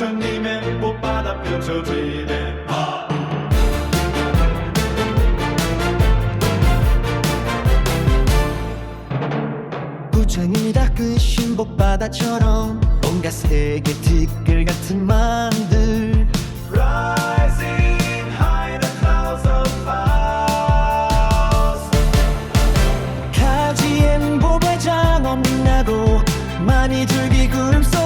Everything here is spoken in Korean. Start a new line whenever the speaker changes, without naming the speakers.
주님의 꽃바다 펼쳐지네 아. 부처님이 그 닦으신 복바다처럼 온갖 세계 티끌 같은 만들 Rising high in the clouds of clouds 가지엔 보배장 엄나고 많이 줄기 구름 속